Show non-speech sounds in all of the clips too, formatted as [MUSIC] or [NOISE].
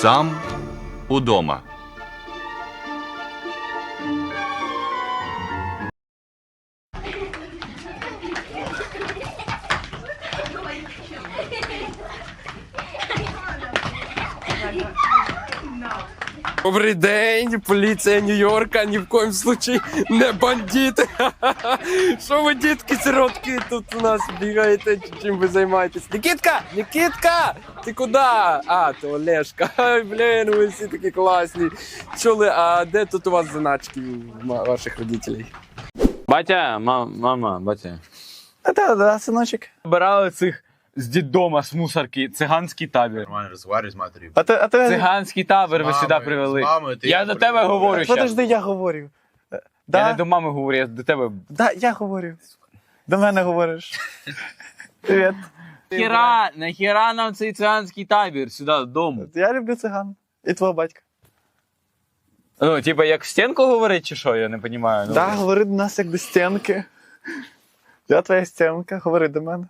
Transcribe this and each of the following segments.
Сам удома. Добрий день, поліція Нью-Йорка, ні в коїм случаї не бандити. [LAUGHS] Що ви, дітки, сиротки, тут у нас бігаєте, чи чим ви займаєтесь? Нікітка! Нікітка! Ти куди? А, то Олешка. [LAUGHS] Ай, блін, ви всі такі класні. Чули, а де тут у вас заначки ваших родителей? Батя, мама, батя. А да, синочок. Брали цих з дідома, з мусорки, циганський табір. Нормально розговорюй з матерію. А ти, а ти... Циганський табір ви сюди привели. з мамою ти Я до привели? тебе говорю щас. Подожди, я говорю. Е, Я Да, не до мами говорю, я до тебе. да, я говорю. До мене говориш. Привіт. Нахіра, нахіра нам цей циганський табір сюди додому. Я люблю циган. І твого батька. Ну, типа, як в стінку говорить, чи що, я не розумію. Ну, Да, говори до нас як до стінки. Я твоя стінка, говори до мене.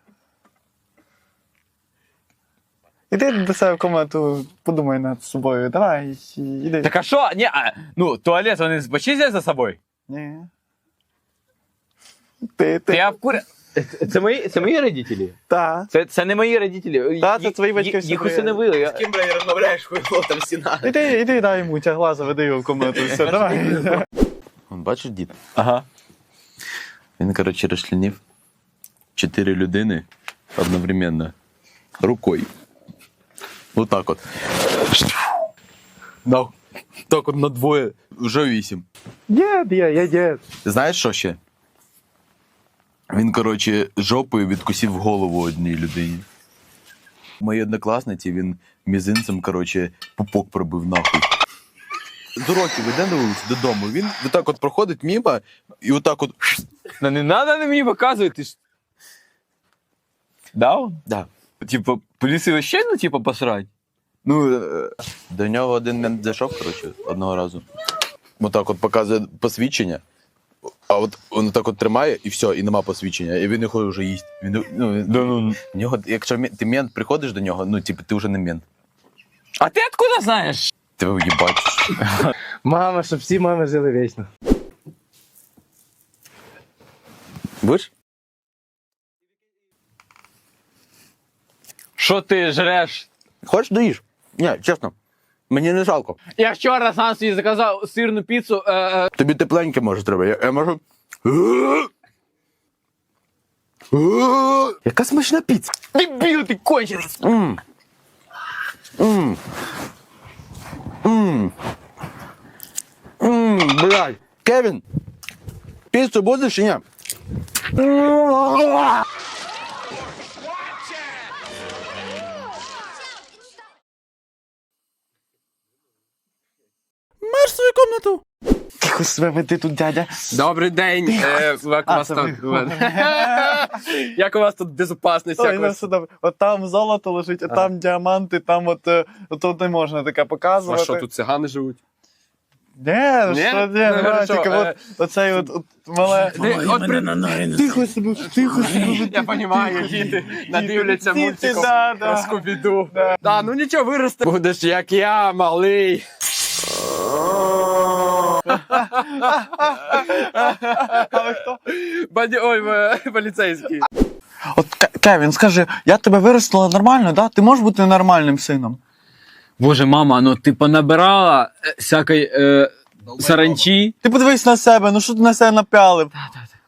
Іди до себе в комнату, подумай над собою. Давай, іди. Так а що? Ні, а, ну, туалет вони почистять за собою? Ні. Ти, Ти я в курі... Це мої, це мої родителі? Та. Це, це не мої родителі. Та, це твої батьки їх- всі Їх твої. усиновили. Я... З ким, бля, розмовляєш, хуйло, там стіна. Іди, іди, дай йому тя глаза, веди його в комнату. Все, давай. Вон, бачиш дід? Ага. Він, коротше, розчленів чотири людини одновременно. Рукою. Вот так от. На, так от на двоє. Вже вісім. Дід, я, я дід. Знаєш що ще? Він, коротше, жопою відкусив голову одній людині. Моїй однокласниці він мізинцем, коротше, пупок пробив нахуй. З уроків іде на вулицю додому. Він отак от проходить мимо і отак от. Ну не надо мені показувати. Ти ж... Да? Он? Да. Типа, поліцію вообще, ну, типа, посрать? Ну, е, до нього один мент зайшов, коротше, одного разу. Отак от показує посвідчення, а от він так от тримає і все, і нема посвідчення, і він його вже їсть. Він, ну, він, ну. в нього, якщо мент- ти мент приходиш до нього, ну, типу, ти вже не мент. А ти откуда знаєш? Ти їбать. Мама, щоб всі мами жили вічно. Будеш? Що ти жреш? Хочеш доїж? Ні, чесно. Мені не жалко. Я вчора сам собі заказав сирну піцу. Е, е, Тобі тепленьке може треба. Я, я можу. Яка смачна піца. Дебіл, ти кончений. Мм. Мм. Мм. Мм, блядь. Кевін, піцу будеш чи ні? Марш в свою комнату. Тихо себе веди тут, дядя. Добрий день. Е, як у вас це там? [LAUGHS] Як у вас тут безопасність Ой, ну все добре. От там золото лежить, а там діаманти, там от, е, от не можна таке А показувати. що, тут цигани живуть? Ні, Ні? що ні, Ну, ну, тільки е, от, оцей от, от мале. От при... Тихо себе, тихо себе. Я розумію, діти надивляться мультиком да, про да. Скубіду. Да, ну нічого, виросте. Будеш як я, малий. Хто? Баді... Ой, [LAUGHS] поліцейський. От Кевін, скажи, я тебе виростила нормально, да? Ти можеш бути нормальним сином? Боже, мама, ну ти понабирала е, всякої е, саранчі. Ти подивись на себе, ну що ти на себе напялив?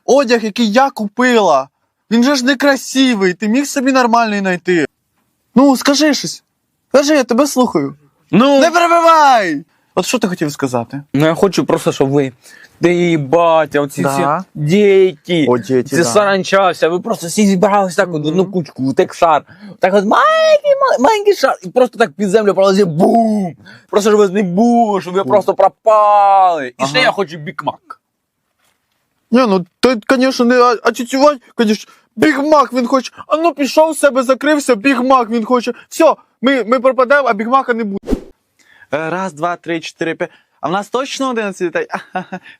Одяг, який я купила, він же ж не красивий, ти міг собі нормальний знайти. Ну, скажи щось. Скажи, я тебе слухаю. Ну, Не перебивай! От що ти хотів сказати? ну я хочу просто, щоб ви. Ти батя, оці Да. всі діти. О, діти, Це да. саранча вся, ви просто всі зібрались так от в одну кучку, от як шар. Так от маленький, мал- маленький шар, і просто так під землю пролазить бум! Просто щоб вас не було, щоб ви просто пропали. І ще Ага. я хочу бікмак. Ні, ну ти, звісно, не а, тютювань, звісно, бігмак він хоче. А ну пішов з себе, закрився, бігмак він хоче. Все, ми, ми пропадемо, а бігмака не буде. Раз, два, три, чотири, п'ять. А в нас точно 11 дітей?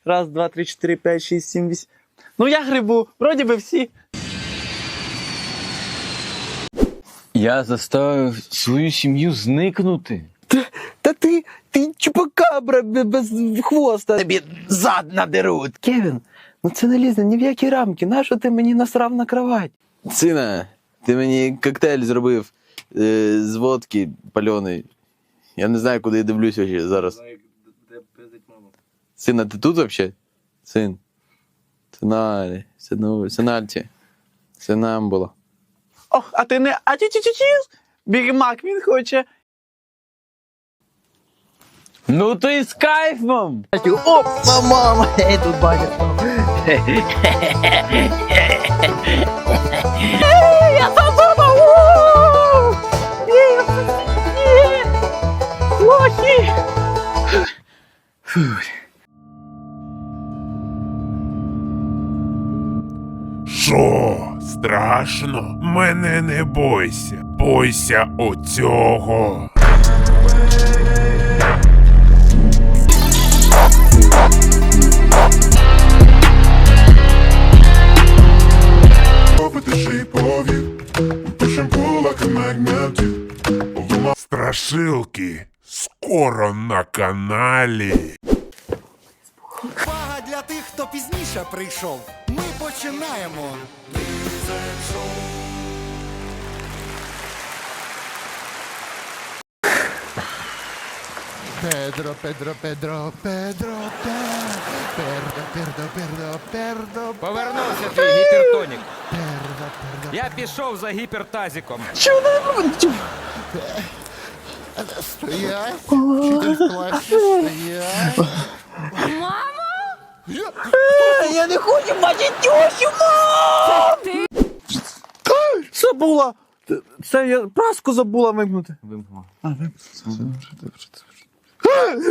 Раз, два, три, чотири, п'ять, шість, сім, вісім. Ну я грибу, вроді би всі. Я заставив свою сім'ю зникнути. Та ти, ти чупакабра бе- без хвоста. Тобі зад надеруть. Кевін, ну це не лізе ні в які рамки. Нащо ти мені насрав на кровать? Сина, ти мені коктейль зробив е, з водки пальоний. Я не знаю, куди я дивлюсь вообще зараз. Сина, ти тут вообще? Син. Синалі, сину, синальці. Синамбула. Ох, а ти не а ті ті Бігмак він хоче. Ну ти з кайфом! Оп, мама, ей, тут батя. [LAUGHS] Що? Страшно? Мене не бойся. Бойся оцього. Страшилки. Скоро на каналі. Увага для тих, хто пізніше прийшов. Ми починаємо. Педро, Педро, Педро, Педро, Пердо, Пердо, Пердо, Пердо, Повернувся твій гіпертонік. Я пішов за гіпертазіком. Чудо! Стоять. Вчитель в класі, стоять. Я не хочу бачити тещу, мам! Забула. Це я праску забула вимкнути. Вимкнула. А, вимкнути.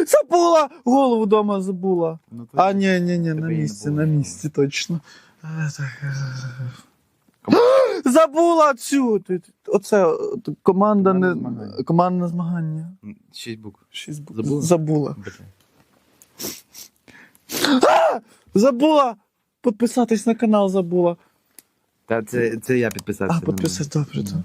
Забула! Голову дома забула. А, ні, ні, ні, на Тебе її місці, на місці, точно. Е, так, е, [GASPS] Забула цю. Оце команда не змагання. командне змагання. Шість букв. Шість бу- Забула? Забула. [GASPS] А! Забула! Підписатись на канал забула. Та це, це я підписався. А, підписатись, добре, то.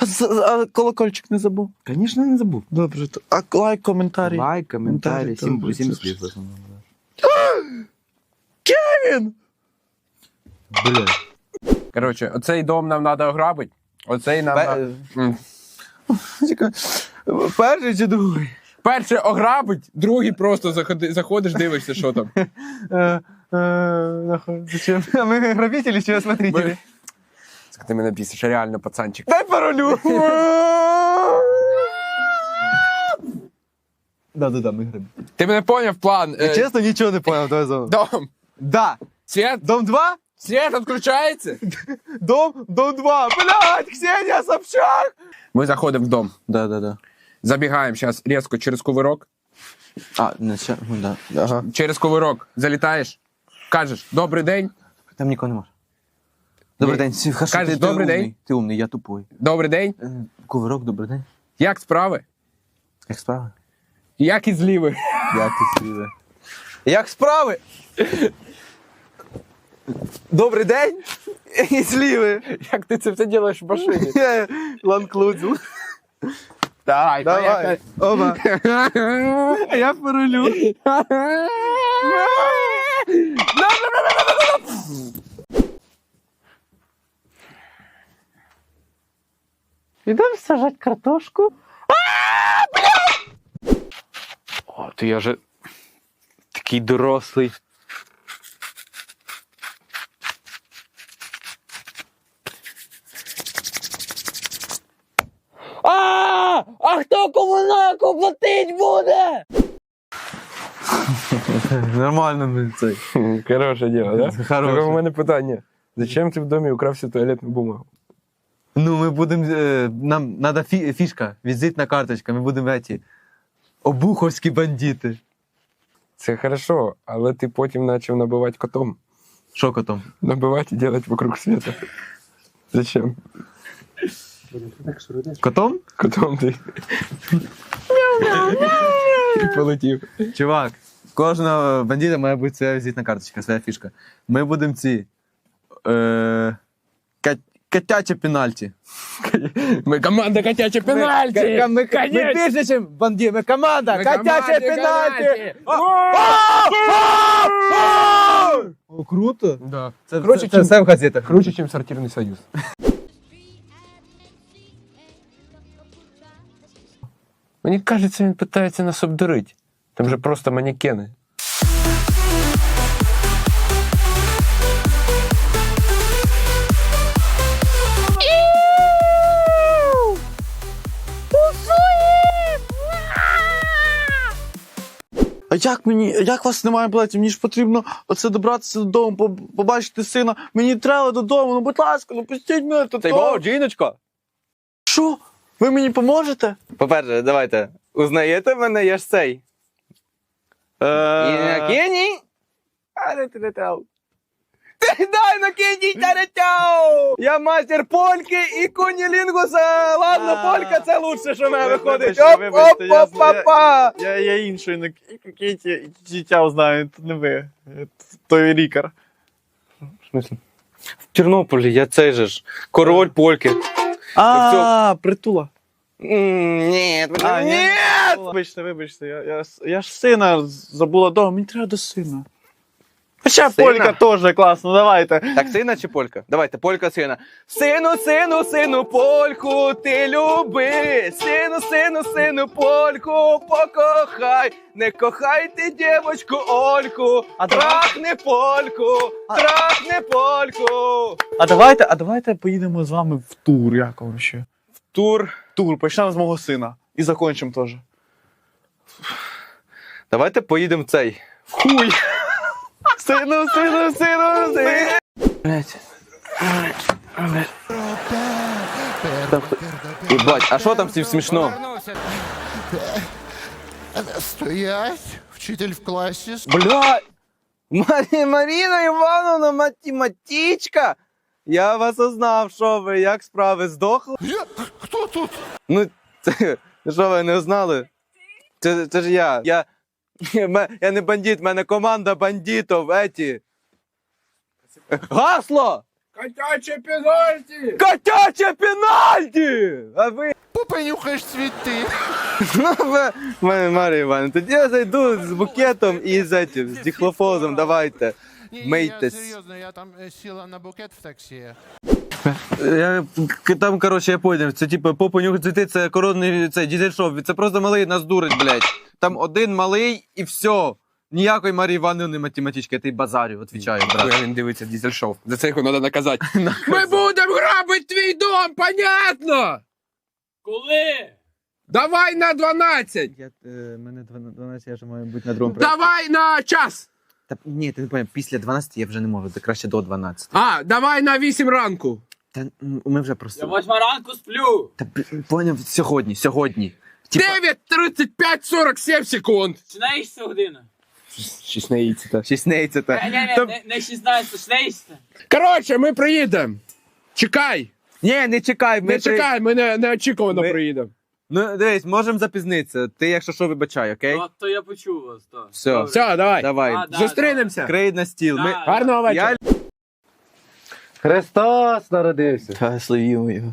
А, з- а колокольчик не забув. Звісно, не забув. Добре, то. А лайк, коментарі. Лайк, коментарі, Коментарі, сім, добре, сім це слів. в основному, да. [GASPS] Коротше, оцей дом нам треба ограбити. Оцей нам. Пе- М. Чекай, Перший чи другий? Перший ограбить, другий просто заходи, заходиш, дивишся, що там. [LAUGHS] Е, е, нахуй, Зачем? А ми грабителі чи осмотрителі? Це Ти мене бісиш, реально, пацанчик. Дай паролю! Да, да, да, ми грабителі. Ти мене поняв план. Е, Чесно, нічого не поняв, давай знову. Дом. Да. Світ, Дом 2? Світ відключається. [LAUGHS] Дом, дом 2. Блядь, Ксенія Собчак! Ми заходимо в дом. Да, да, да. Забігаємо зараз різко через кувирок. А, не ще, ну да. Ага. Через кувирок залітаєш. Кажеш, добрий день, Там нікого нема. Добрий день, Сі- хорошо, Кажеш, ти- ти добрий умний. день. Ти умний, я тупой. добрий день. Е, Кувирок, добрий день. Як справи? Як справи? Як і зліви. Як ти свіже? Як справи? [LAUGHS] Добрий день. І зліви. Як ти це все робиш в машині? Ланклудзу. Давай, Давай. Оба. [LAUGHS] Я паролю. Ідемо сажати картошку. О, ти я же такий дорослий. А! А хто комуналку платить буде? Нормально ми цей. Хороше діло, да? Хороше. Так, у мене питання. Зачем ти в домі украв всю туалетну бумагу? Ну, ми будемо. Е, нам треба фі, фішка, візитна карточка. Ми будемо эти, обуховські бандити. Це хорошо, але ти потім почав набивати котом. Що котом? Набивати і робити вокруг света. Зачем? Котом? Котом ти. І полетів. Чувак, кожного бандита має бути своя візитна карточка, своя фішка. Ми будемо ці. Е, котяче пенальті. Ми команда котяче пенальті! Ми, ми, ми більше, ніж ми команда! Ми Котяче команда пенальті! О, круто! Да. Це, Коротше, це, це чим- все в газетах. Круче, ніж сортирний союз. Мені кажеться, він питається нас обдурити. Там же просто манекени. А як мені, як вас немає білетів? Мені ж потрібно оце добратися додому, побачити сина. Мені треба додому, ну будь ласка, ну пустіть мене Та додому. жіночко. Що? Ви мені поможете? По-перше, давайте. Узнаєте мене, я ж цей. Е, Інокеній? Аретелетау. [LAUGHS] Ти дай Інокеній таретяу! Я мастер польки і кунілінгуса. Ладно, полька це лучше, що в мене виходить. Вибачте, Оп, вибачте, оп, я-. Я, я інший, ну який дитя знаю, це не ви. Той лікар. В Тернополі я цей же ж. Король польки. А, притула. Ні. ні. Вибачте, вибачте, я, я, я ж сина забула дома, мені треба до сина. Хоча Сина? полька теж класно, давайте. Так, сина чи полька? Давайте, полька сина. Сину, сину, сину, польку, ти люби. Сину, сину, сину, польку, покохай. Не кохай ти дівочку Ольку. А давай- трахни польку, трахни польку. А давайте, а давайте поїдемо з вами в тур, як вам ще? Тур. Тур, почнемо з мого сина. І закончимо теж. Давайте поїдемо в цей. В хуй. Сину, сину, сину, сину. Блять. Ебать, а що там всім смішно? Стоять, вчитель в класі. Бля! Марі, Маріна Івановна, математичка! Я вас узнав, що ви, як справи здохли? Я? Хто тут? Ну, це, що ви не знали? Це, це ж я. Я, я не бандит, в мене команда бандитів, еті. Гасло! Котяче пенальті! Котяче пенальті! А ви Попенюхаєш цвіти. Ну, ви- Марія Івановна, тоді я зайду з букетом і з, этим, з дихлофозом, давайте. Мийтесь. Я серйозно, я там е, сіла на букет в таксі. [LAUGHS] Я, там, коротше, я поняв, це типу попу нюх це коронний цей дізель-шоу. Це просто малий нас дурить, блядь. Там один малий і все. Ніякої Марії Івановни математички, я тобі базарю, відвічаю, брат. Він дивиться дізель-шоу. За це його треба [LAUGHS] наказати. Ми будемо грабити твій дом, понятно? Коли? Давай на 12! Я, е, мене 12, я вже маю бути на другому Давай на час! Та, ні, ти не поняв, після 12 я вже не можу, це краще до 12. А, давай на 8 ранку. Та ми вже просто. Я восьма ранку сплю. Та поняв, сьогодні, сьогодні. Типа, 9, 35, 47 секунд. Шістнадцята година. 16. 16. Не, не, Там- не, не 16, 16. Коротше, ми приїдемо. Чекай. Ні, не чекай, ми Не при- чекай, ми не, неочікувано Ми- приїдемо. Ну, дивись, можемо запізнитися. Ти, якщо що, вибачай, окей? То, то я почув вас, то. Все. Добре. Все, давай. Давай. А, да, Зустрінемося. Крей на стіл. Ми... Да. Гарного вечора. Я... Христос народився. Та славімо його.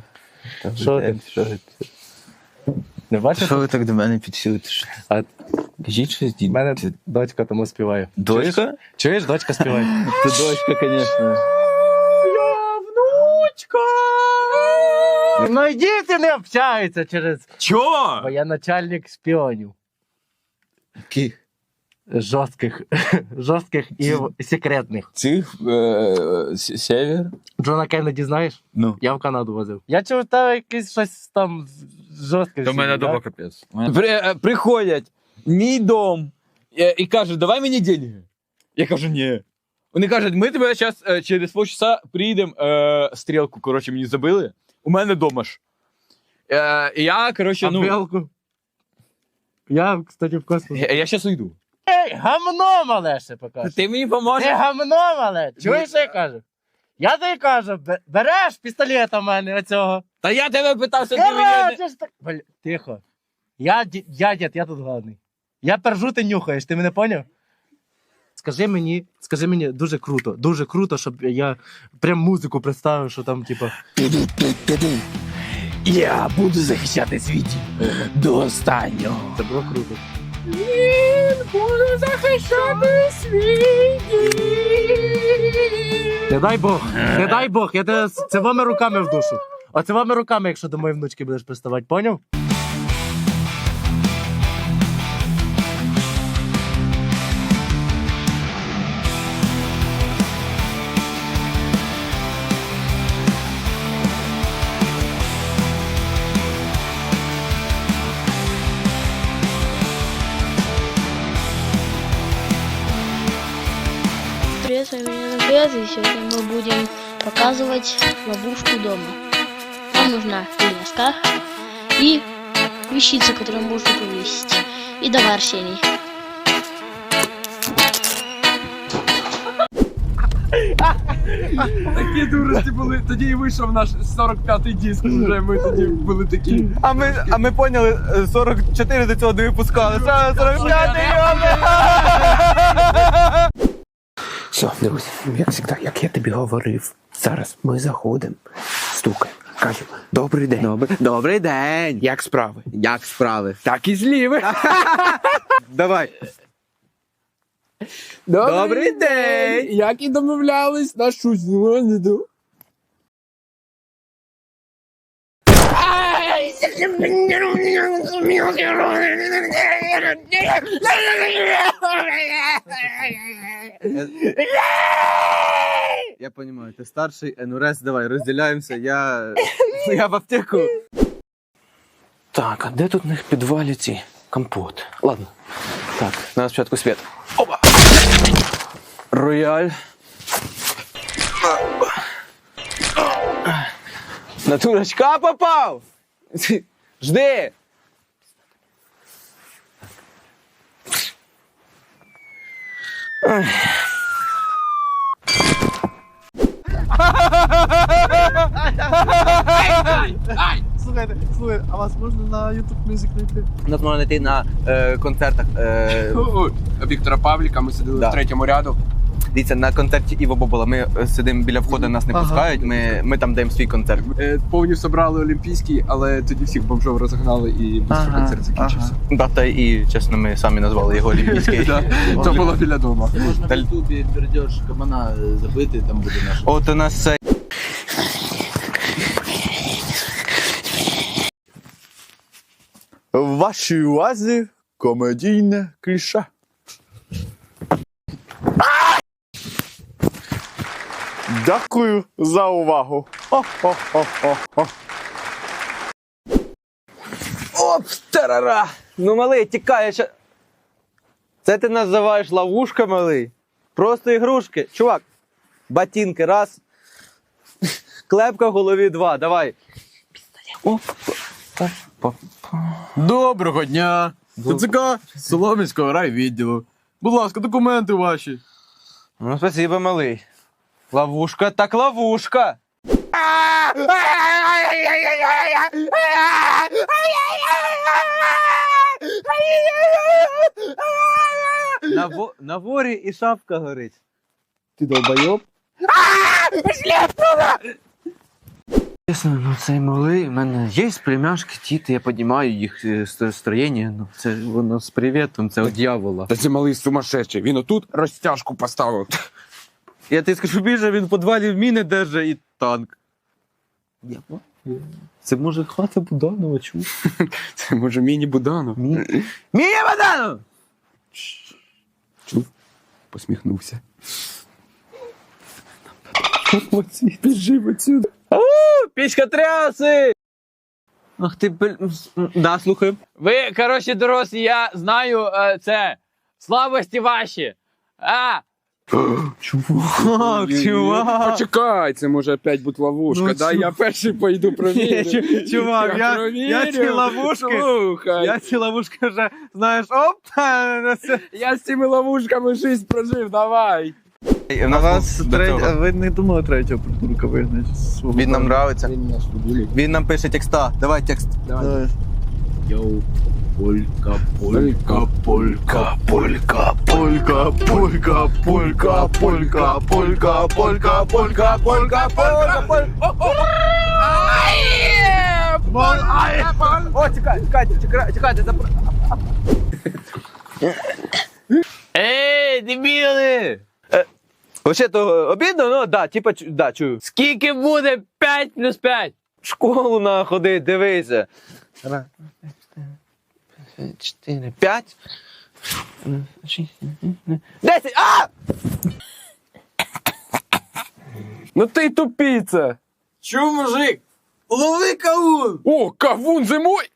Що ти? Що ти? Не бачиш? Що ви так до мене підсилите? А- Кажіть щось, дід. У мене дочка тому співає. Дочка? Чуєш, дочка співає? [LAUGHS] Це дочка, звісно. Ну діти не общаються через. Чого? Бо я начальник шпіонів. Яких? Жорстких. [LAUGHS] Жорстких і секретних. Цих е, север? Джона Кеннеді знаєш? Ну. Я в Канаду возив. Я чув, там якесь щось там жорстке. До мене дома капець. При, е, приходять мій дом е, і кажуть, давай мені деньги. Я кажу, ні. Вони кажуть, ми тебе зараз через полчаса приїдемо, е, стрілку, коротше, мені забили. У мене дома ж. Е, і я, коротше, ну. Я, кстати, в космос. Я, я зараз уйду. Ей, гамно мале ще покажеш. Ти мені поможеш? Ти гамно мале. Чуєш, що я кажу? Я тобі кажу, бе- береш пістолета в мене оцього. Та я тебе питав, що ти мені. Короче ж так. Бля, тихо. Я, ді- я дід, я тут головний. Я пержу, ти нюхаєш, ти мене поняв? скажи мені, скажи мені дуже круто, дуже круто, щоб я прям музику представив, що там, типа. Я буду захищати світ до останнього. Це було круто. Не дай Бог, не дай Бог, я тебе з цивими руками в душу. А цивими руками, якщо до моєї внучки будеш приставати, поняв? Привет, с вами Лена и сегодня мы будем показывать ловушку дома. Нам нужна и песка и вещица, которую можно повесить. И давай, Арсений. Такі дурості були. Тоді і вийшов наш 45-й диск. Вже ми тоді були такі. А ми, а ми поняли, е, 44 до цього не випускали. Це 45 Все, дивись, як завжди, як я тобі говорив. Зараз ми заходимо, стукаємо, кажемо, добрий день. Добрий, добрий день. Як справи? Як справи? Так і зліви. [LAUGHS] Давай. Добрий день! Як і домовлялись, на щось дзвониду. Я понимаю, ти старший, НРС, давай, розділяємося, я. Я в аптеку. Так, а де тут в них підвалі ці компот? Ладно. Так, на спочатку світ. Опа! Рояль. На дурачка попав! [LAUGHS] Жди! Слухайте, слухайте, а вас можна на YouTube Music знайти? Нас можна знайти на е, концертах. Е, Віктора Павліка, ми сиділи Да. в третьому ряду. Дивіться, на концерті Іво Бобола. Ми е, сидимо біля входу, нас не Ага. пускають. Ми, ми там даємо свій концерт. Е, Повні собрали олімпійський, але тоді всіх бомжов розгнали і Ага, концерт закінчився. Да, та і чесно, ми самі назвали його Олімпійський. [LAUGHS] Це було біля дому. Можна в Ютубі перейдеш кабана забити, там буде наш. От у нас це. В вашій увазі комедійне кліше. Дякую за увагу. Хо-хо-хо-хо-хо. Оп, тарара! Ну, малий, тікає ще. Це ти називаєш ловушка, малий? Просто ігрушки. Чувак, ботинки, раз. Клепка в голові два. Давай. Оп. Доброго дня! ТЦК Солом'янського райвідділу. Будь ласка, документи ваші. Ну, спасибо, малий. Ловушка так ловушка. На, во... на ворі і шапка горить. Ти долбойоб? Чесно, ну цей малий, в мене є племяшки, діти, я розумію їх е, ст- строєння, ну це воно з привітом, це від дьявола. Та це малий сумасшедший. Він отут розтяжку поставив. Я тобі скажу більше, він в підвалі в міни держить і танк. Це може хата Буданова, чув? [LAUGHS] Це може міні-буданов. Міня Баданов! Посміхнувся. [LAUGHS] Оці, біжи отсюди. Пічка тряси! Ах ти, бл... Да, слухаю. Ви, коротше, дорослі, я знаю е, це. Слабості ваші. А, Чувак, чувак. Почекай, це може опять бути ловушка. Ну, Дай чу- я перший пойду провірю. Чувак, я- провірю. я ці ловушки- Слухай, Я ці ловушки вже, знаєш, оп! я з цими ловушками жизнь прожив, давай. У нас До третя- ви не думали третього придурка вигнати? Він нам нравиться. Він нам пише текста. Давай текст. Давай. Йоу. Полька, полька, полька, полька, полька, полька, полька, полька, полька, полька, полька, полька, полька, О, чекайте, чекайте, чекайте, чекайте, це... Ей, дебіли! Вообще то обідно, ну да, типа, да, чую. Скільки буде 5 плюс 5? В школу на ходить, дивися. Раз, чотири, п'ять. Десять! А! Ну ти тупіця! Чу, мужик? Лови кавун! О, кавун зимой!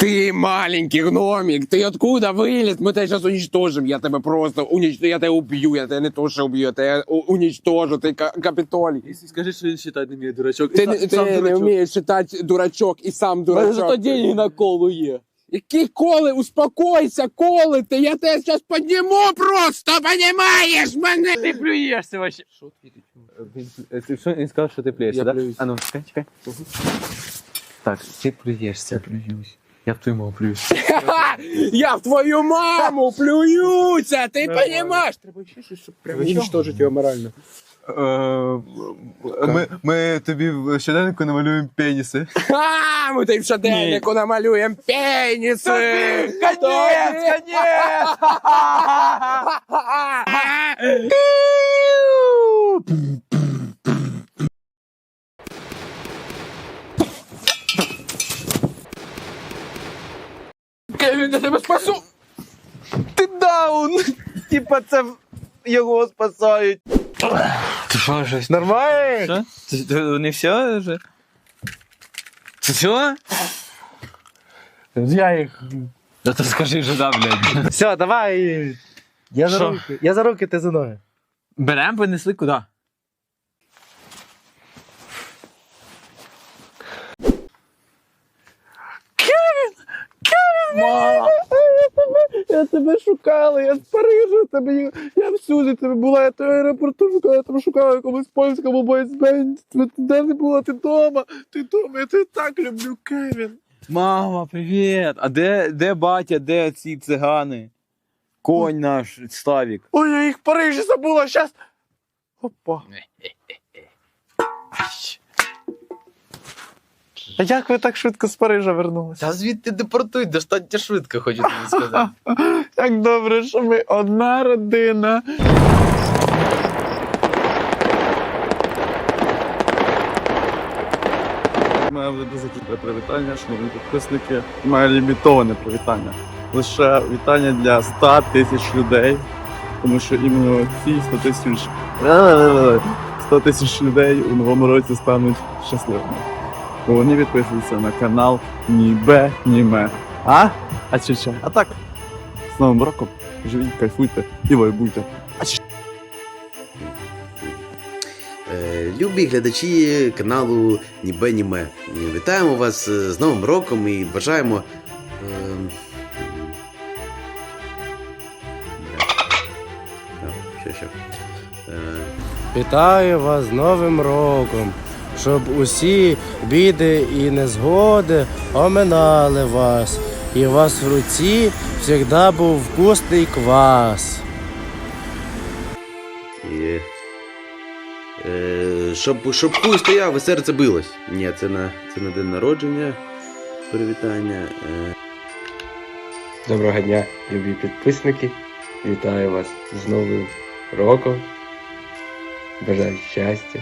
Ты маленький гномик, ты откуда вылез? Мы тебя сейчас уничтожим, я тебя просто уничтожу, я тебя убью, я тебя не то что убью, я тебя у- уничтожу, ты ка- Капитолий. Скажи, що він считати не вміє, дурачок. Ты, не- ты не умеешь считать дурачок и сам дурачок. деньги на колу є. Які коли? Успокойся, коли ти, я тебе сейчас подниму просто, понимаешь мене? Ти плюєшся вообще. Ти що він сказав, що ти плюєшся, Я да? плююсь. А ну, чекай, чекай. Так, ти плюєшся. Я плююсь. Я в твою мову плююсь. [LAUGHS] Я в твою маму плююся, ти понимаешь? Треба ще щось, щоб прям уничтожить його морально. Ми, ми тобі в щоденнику намалюємо пеніси. [LAUGHS] Ха! Ми тобі в щоденнику намалюємо пеніси! Конець, конець! [LAUGHS] Кевін, я тебе спасу! Ти даун! Типа це його спасають. Ти що, щось? Нормально? Що? Не все вже? Це все? Я їх. Да то скажи вже, да, блядь. Все, давай. Я за Що? руки. Я за руки, ти за ноги. Берем, понесли куди? Я тебе шукала, я з Парижа тебе, я всюди тебе була, я тебе аеропорту шукала, я тебе шукала в якомусь польському бойсбенді. Де ти була? Ти вдома? Ти вдома, я тебе так люблю, Кевін. Мама, привіт! А де, де батя, де ці цигани? Конь наш, Славік. Ой, я їх в Парижі забула, щас. Опа. [LAUGHS] А як ви так швидко з Парижа вернулися? Та звідти депортують достатньо швидко, хочу тобі сказати. [LAUGHS] Як добре, що ми одна родина. Має буде дуже кілька привітання, шановні підписники. Має лімітоване привітання. Лише вітання для 100 тисяч людей. Тому що іменно ці 100 тисяч 100 тисяч людей у новому році стануть щасливими. Бо вони підписуються на канал Ні Бе, Ні Ме. А? А чи що? А так. З Новим роком живіть, кайфуйте і вайбуйте. Е, Любі глядачі каналу Нібе Німе. Вітаємо вас е, з Новим роком і бажаємо. е? Е, Вітаю вас з Новим роком, щоб усі біди і незгоди оминали вас, і у вас в руці завжди був вкусний квас. Е, щоб, щоб хуй стояв і серце билось. Ні, це на, це на день народження. Привітання. Е, Доброго дня, любі підписники. Вітаю вас з Новим роком. Бажаю щастя,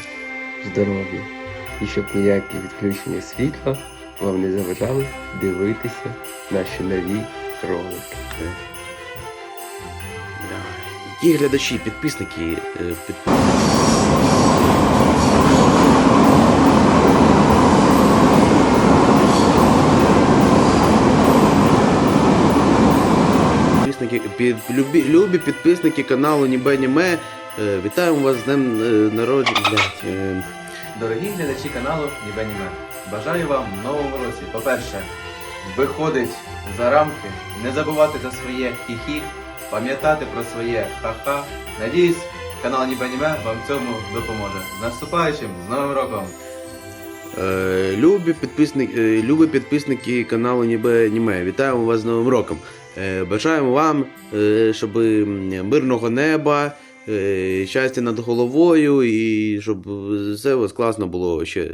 здоров'я і щоб ніякі відключення світла вам не заважали дивитися наші нові ролики. Які глядачі, підписники, е. Підписники, під, любі, любі підписники каналу Нібе Німе. Е, вітаємо вас з днем е, народження. Дорогі глядачі каналу Нібеніме, бажаю вам в новому році, по-перше, виходить за рамки, не забувати за своє хі-хі, пам'ятати про своє ха-ха. Надіюсь, канал Нібеніме вам цьому допоможе. З наступаючим з Новим роком! Е, любі, підписники, е, любі підписники каналу Нібе Німе, вітаємо вас з Новим роком. Е, бажаємо вам, щоб мирного неба. Е, щастя над головою, і щоб все у вас класно було ще.